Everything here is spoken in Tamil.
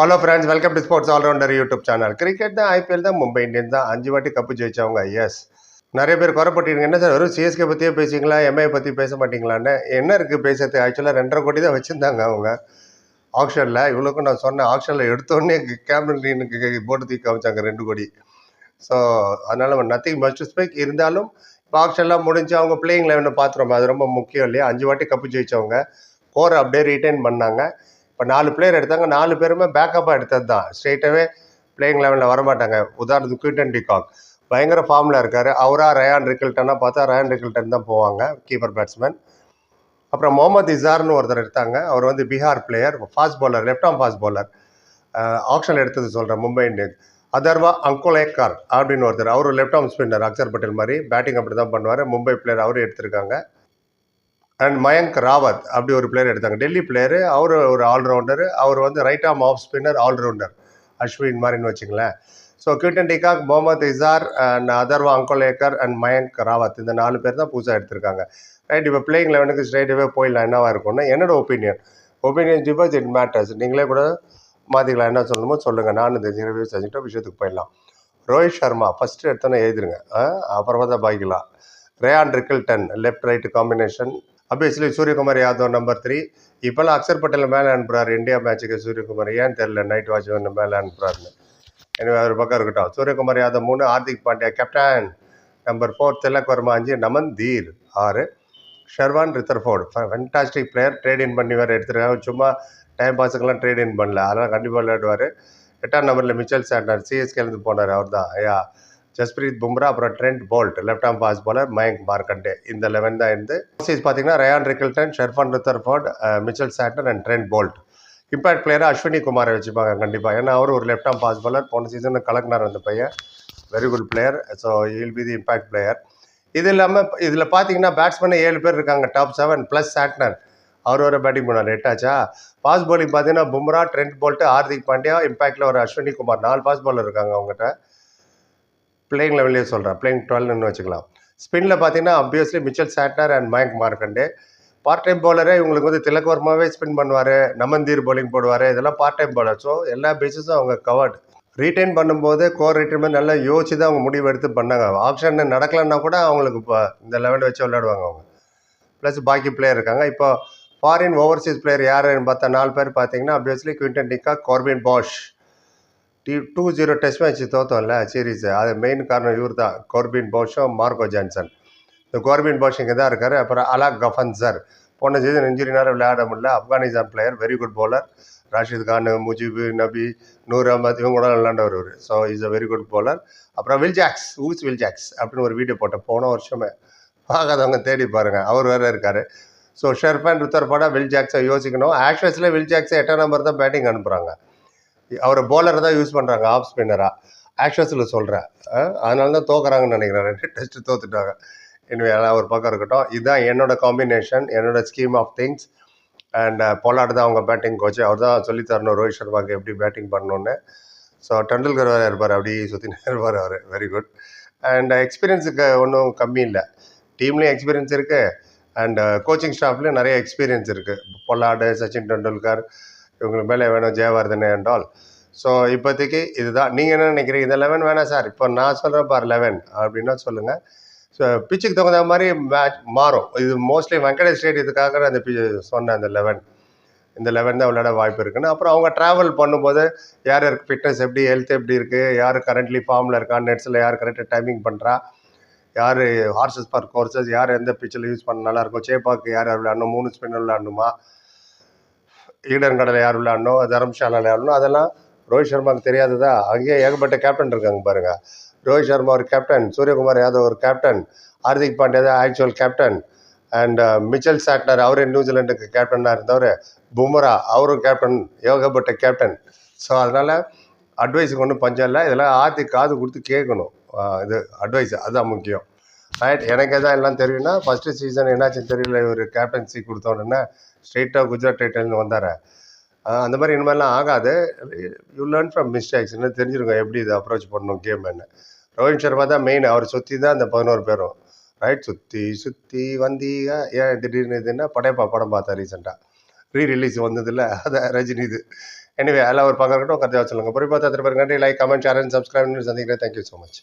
Hello friends welcome to sports allrounder YouTube channel cricket தான் ஐபிஎல் தான் மும்பை இந்தியன்ஸ் தான். அஞ்சு வாட்டி கப்பு ஜெயிச்சவங்க எஸ் நிறைய பேர் குறைப்பட்டீங்க என்ன சார் வெறும் சிஎஸ்கே பற்றியே பேசிங்களா எம்ஐ பற்றி பேச மாட்டீங்களான்னு. என்ன இருக்குது பேசுறது ஆக்சுவலாக ரெண்டரை கோடி தான் வச்சுருந்தாங்க அவங்க. ஆக்ஷனில் இவ்வளோக்கும் நான் சொன்னேன் ஆக்ஷனில் எடுத்தோடனே கேமரீனுக்கு போட்டு தூக்கி காமிச்சாங்க ரெண்டு கோடி. ஸோ அதனால் நத்திங் மஸ்ட் ஸ்பெக் இருந்தாலும் இப்போ ஆக்ஷன்லாம் முடிஞ்சு அவங்க பிளேயிங் லெவனை பார்த்துருவோம் அது ரொம்ப முக்கியம் இல்லையா? அஞ்சு வாட்டி கப்பு ஜெயிச்சவங்க. கோரை அப்படியே ரீட்டைன் பண்ணாங்க. இப்போ நாலு பிளேயர் எடுத்தாங்க நாலு பேருமே பேக்கப்பாக எடுத்தது தான் ஸ்ட்ரெயிட்டாகவே பிளேயிங் லெவலில் வரமாட்டாங்க. உதாரணத்துக்கு குயிட்டன் டிகாக் பயங்கர ஃபார்மில் இருக்கார். அவராக ரயான் ரிக்கில்டனா பார்த்தா ரயான் ரிக்கில்டன் தான் போவாங்க கீப்பர் பேட்ஸ்மேன் அப்புறம் முகமது இசார்னு ஒருத்தர் எடுத்தாங்க. அவர் வந்து Bihar player fast bowler left arm fast bowler option எடுத்தது சொல்கிறேன் மும்பை இந்தியன்ஸ் அதர்வா அங்கோலேக்கார் அப்படின்னு ஒருத்தர் அவர் left arm spinner Axar Patel மாதிரி பேட்டிங் அப்படி தான் பண்ணுவார். மும்பை பிளேயர் அவரும் எடுத்திருக்காங்க. அண்ட் மயங்க் ராவத் அப்படி ஒரு பிளேயர் எடுத்தாங்க. டெல்லி பிளேயரு அவர் ஒரு ஆல்ரவுண்டர் அவர் வந்து ரைட் ஆம் ஆஃப் ஸ்பின்னர் ஆல்ரவுண்டர் அஸ்வின் மாதிரின்னு வச்சுங்களேன் so Quinton de Kock Mohammed Izhar and Atharva Ankolekar and Mayank Rawat இந்த நாலு பேர் தான் புதுசாக எடுத்திருக்காங்க. ரைட் இப்போ பிளேயிங் லெவனுக்கு ஸ்ட்ரைட்டாகவே போயிடலாம். என்னவாக இருக்கும்னா என்னோட opinion opinion differs it matters நீங்களே கூட மாற்றிக்கலாம் என்ன சொல்லணுமோ சொல்லுங்கள் நானும் இந்த ரிவ்யூ செஞ்சுட்டு விஷயத்துக்கு போயிடலாம். ரோஹித் சர்மா ஃபஸ்ட்டு எடுத்தோன்னே எழுதிருங்க. அப்புறமா தான் பாய்க்கலாம் Ryan Rickelton left right combination obviously Suryakumar Yadav number three இப்போல்லாம் அக்சர் பட்டேல் மேலே அனுப்புகிறார் இந்தியா மேட்ச்சுக்கு சூரியகுமார் ஏன் தெரில நைட் வாட்ச் மேலே அனுப்புகிறாருன்னு எனவே ஒரு பக்கம் இருக்கட்டும். சூரியகுமார் யாதவ் மூணு Hardik Pandya captain number four Tilak Varma அஞ்சு நமன் தீர் ஆறு. Sherfane Rutherford. Fantastic player trade in பண்ணி வேறு எடுத்துருக்காங்க சும்மா டைம் பாஸுக்கெல்லாம் ட்ரேட் இன் பண்ணல. அதெல்லாம் கண்டிப்பாக விளையாடுவார். எட்டாம் நம்பரில் மிச்சல் சாண்டர். சிஎஸ்கேலேருந்து போனார். அவர் தான் ஐயா. ஜஸ்பிரீத் பும்ரா அப்புறம் Trent Boult left arm fast bowler Mayank Markande. இந்த லெவன் தான் இருந்து. ஓவர்சீஸ் பார்த்தீங்கன்னா Ryan Rickelton Sherfane Rutherford Mitchell Santner and Trent Boult. Impact பிளேயராக அஸ்வினி குமாரை வச்சுப்பாங்க கண்டிப்பாக ஏன்னா அவர் ஒரு லெஃப்ட் ஆம் பாஸ் bowler. போன சீசனில் கலக்குனார் அந்த பையன். Very good player so will be the impact player இது இல்லாமல் இதில் பார்த்தீங்கன்னா பேட்ஸ்மேன் ஏழு பேர் இருக்காங்க. டாப் செவன் ப்ளஸ் சாட்னர் அவர் வர பேட்டிங் பண்ணார். எட்டாச்சா பாஸ் பவுலிங் பார்த்தீங்கன்னா பும்ரா ட்ரெண்ட் போல்ட்டு ஹார்திக் பாண்டியா இம்பாக்டில் ஒரு அஸ்வினி குமார். நாலு பாஸ் பவுலர் இருக்காங்க அவங்ககிட்ட. பிளேயிங் லெவல்லே சொல்கிறேன் பிளேயிங் டுவெல்னு வச்சுக்கலாம். ஸ்பின்னில் பார்த்தீங்கன்னா obviously Mitchell Santner and Mayank Markande part time பவுலரே இவங்களுக்கு வந்து திலக்வர்மாவே ஸ்பின் பண்ணுவார். நமந்தீர் பவுலிங் போடுவார். இதெல்லாம் பார்ட் டைம் பவுலர் ஸோ எல்லா பேசிஸும் அவங்க கவர்டு ரீட்டைன் பண்ணும்போது கோர் ரிட்டைன்மெண்ட் நல்லா யோசிச்சு தான் அவங்க முடிவு எடுத்து பண்ணாங்க. ஆப்ஷன் நடக்கலைன்னா கூட அவங்களுக்கு இப்போ இந்த லெவன் வச்சு விளையாடுவாங்க அவங்க. ப்ளஸ் பாக்கி பிளேயர் இருக்காங்க. இப்போ ஃபாரின் ஓவர்சீஸ் பிளேயர் யாருன்னு பார்த்தா நாலு பேர் பார்த்தீங்கன்னா obviously Quinton de Kock Corbin Bosch the two zero test match தோத்தோம்ல series அது மெயின் காரணம் இவர் தான் கோர்பின் போஷும் மார்க்கோ ஜான்சன். இந்த கோர்பின் போஷ் இங்கே தான் இருக்கார். அப்புறம் அலாக் கஃபன்சர். போன சீசன் இன்ஜுரினால விளையாட முடியல. Afghanistan player very good bowler. Rashid Khan Mujeeb Nabi Noor Ahmad இவங்க கூட விளையாண்டவர் இவர். So is a very good bowler அப்புறம் வில் ஜாக்ஸ் ஊஸ் வில் ஜாக்ஸ் அப்படின்னு ஒரு வீடியோ போட்டேன். போன வருஷமே. பார்க்காதவங்க தேடி பாருங்கள் அவர் வேறு இருக்கார். ஸோ ஷெர்ஃபான் ருத்தர்பாடா வில் ஜாக்ஸை யோசிக்கணும். ஆஷ்வஸில் வில் ஜாக்ஸை எட்டாம் நம்பர் தான் பேட்டிங் அனுப்புகிறாங்க அவர் பவுலரை தான் யூஸ் பண்ணுறாங்க ஆஃப் ஸ்பின்னராக ஆக்ஷஸில் சொல்கிறேன் அதனால தான் தோக்குறாங்கன்னு நினைக்கிறேன். ரெண்டு டெஸ்ட் தோத்துட்டாங்க. இனிமேல் அதெல்லாம் ஒரு பக்கம் இருக்கட்டும். இதுதான் என்னோட காம்பினேஷன் என்னோட scheme of things and Pollard தான் அவங்க பேட்டிங் கோச் அவர் தான் சொல்லி தரணும் ரோஹித் சர்மாவுக்கு எப்படி பேட்டிங் பண்ணணுன்னு ஸோ டெண்டுல்கர் வேறு இருப்பார். அப்படியே சுற்றினே இருப்பார் அவர். வெரி குட் அண்ட் எக்ஸ்பீரியன்ஸுக்கு uh, ஒன்றும் கம்மி இல்லை. டீம்லேயும் எக்ஸ்பீரியன்ஸ் இருக்குது அண்ட் கோச்சிங் ஸ்டாஃப்லேயும் நிறைய எக்ஸ்பீரியன்ஸ் இருக்குது பொல்லாடு சச்சின் டெண்டுல்கர் இவங்களுக்கு மேலே வேணும் ஜெயவர்தன் என்றால். ஆல் ஸோ இப்போதைக்கு இதுதான். நீங்கள் என்ன நினைக்கிறீங்க? இந்த லெவன் வேணாம் சார். இப்போ நான் சொல்கிறேன் பார் லெவன் அப்படின்னா சொல்லுங்கள் ஸோ பிச்சுக்கு தகுந்த மாதிரி மேட்ச் மாறும். இது மோஸ்ட்லி வெங்கடேஷ் ஸ்டேடியத்துக்காக அந்த பி சொன்னேன் அந்த லெவன் இந்த லெவன் தான் விளையாட வாய்ப்பு இருக்குன்னு. அப்புறம் அவங்க ட்ராவல் பண்ணும்போது யார் யாருக்கு ஃபிட்னஸ் எப்படி ஹெல்த் எப்படி இருக்குது யார் கரண்ட்லி ஃபார்மில் இருக்கா நெட்ஸில் யார் கரெக்டாக டைமிங் பண்ணுறா யார் ஹார்சஸ் பர் கோர்சஸ் யார் எந்த பிச்சில் யூஸ் பண்ண நல்லா இருக்கும் சேப்பாக்கு யார் யார் விளையாடணும் மூணு ஸ்பின்னர் விளையாடணுமா ஈடன் கடலை யார் விளையாடணும் தரம்ஷாலா விளையாடணும் அதெல்லாம் ரோஹித் சர்மாவுக்கு தெரியாததா? அங்கேயே ஏகப்பட்ட கேப்டன் இருக்காங்க பாருங்க. ரோஹித் சர்மா ஒரு கேப்டன் சூரியகுமார் யாதவ் ஒரு கேப்டன் ஹார்திக் பாண்டியா தான் actual captain and Mitchell Santner அவரே நியூசிலாண்டுக்கு கேப்டனாக இருந்தவர். பும்ரா அவரும் கேப்டன் ஏகப்பட்ட கேப்டன் ஸோ அதனால் அட்வைஸுக்கு ஒன்றும் பஞ்சம் இல்லை. இதெல்லாம் ஆர்த்தி காது கொடுத்து கேட்கணும். இது அட்வைஸ் அதுதான் முக்கியம். ரைட் எனக்கு எதாவது எல்லாம் தெரியும்னா ஃபஸ்ட்டு சீசன் என்னாச்சுன்னு தெரியல. இவர் கேப்டன்சி கொடுத்தோன்னே ஸ்ட்ரெயிட்டாக குஜராத் டைட்டல்னு வந்தார். அந்த மாதிரி இனிமேலாம் ஆகாது. யூ லேர்ன் ஃப்ரம் மிஸ்டேக்ஸ் இன்னும் தெரிஞ்சிருக்கும் எப்படி இது அப்ரோச் பண்ணணும் கேம் என்ன ரோஹித் சர்மா தான் மெயின் அவர் சுற்றி தான் அந்த பதினோரு பேரும். ரைட் சுற்றி சுற்றி வந்தீங்க ஏன் திடீர்னு இதுன்னா படையப்பா படம் பார்த்தேன் ரீசெண்டாக ரீ ரிலீஸ் வந்ததில்ல. அதான் ரஜினி இது. எனிவே அதில் ஒரு பக்கம் இருக்கட்டும் கருத்தை சொல்லுங்கள் பொறுப்பாக பார்த்து நன்றி. Like comment share and subscribe சந்திக்கிறேன். Thank you so much